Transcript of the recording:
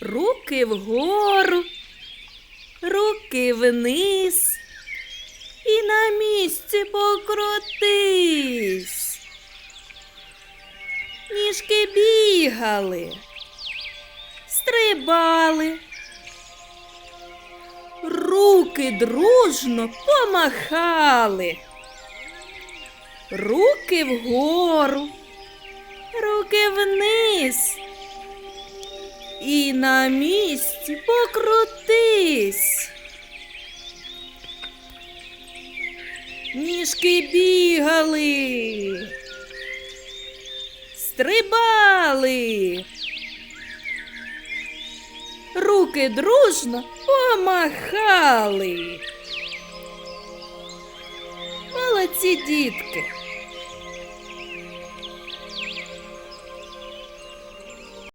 руки вгору, руки вниз. І на місці покрутись. Ніжки бігали, стрибали. Руки дружно помахали. Руки вгору, руки вниз. І на місці покрутись. Ніжки бігали, стрибали. Руки дружно помахали. Молодці дітки.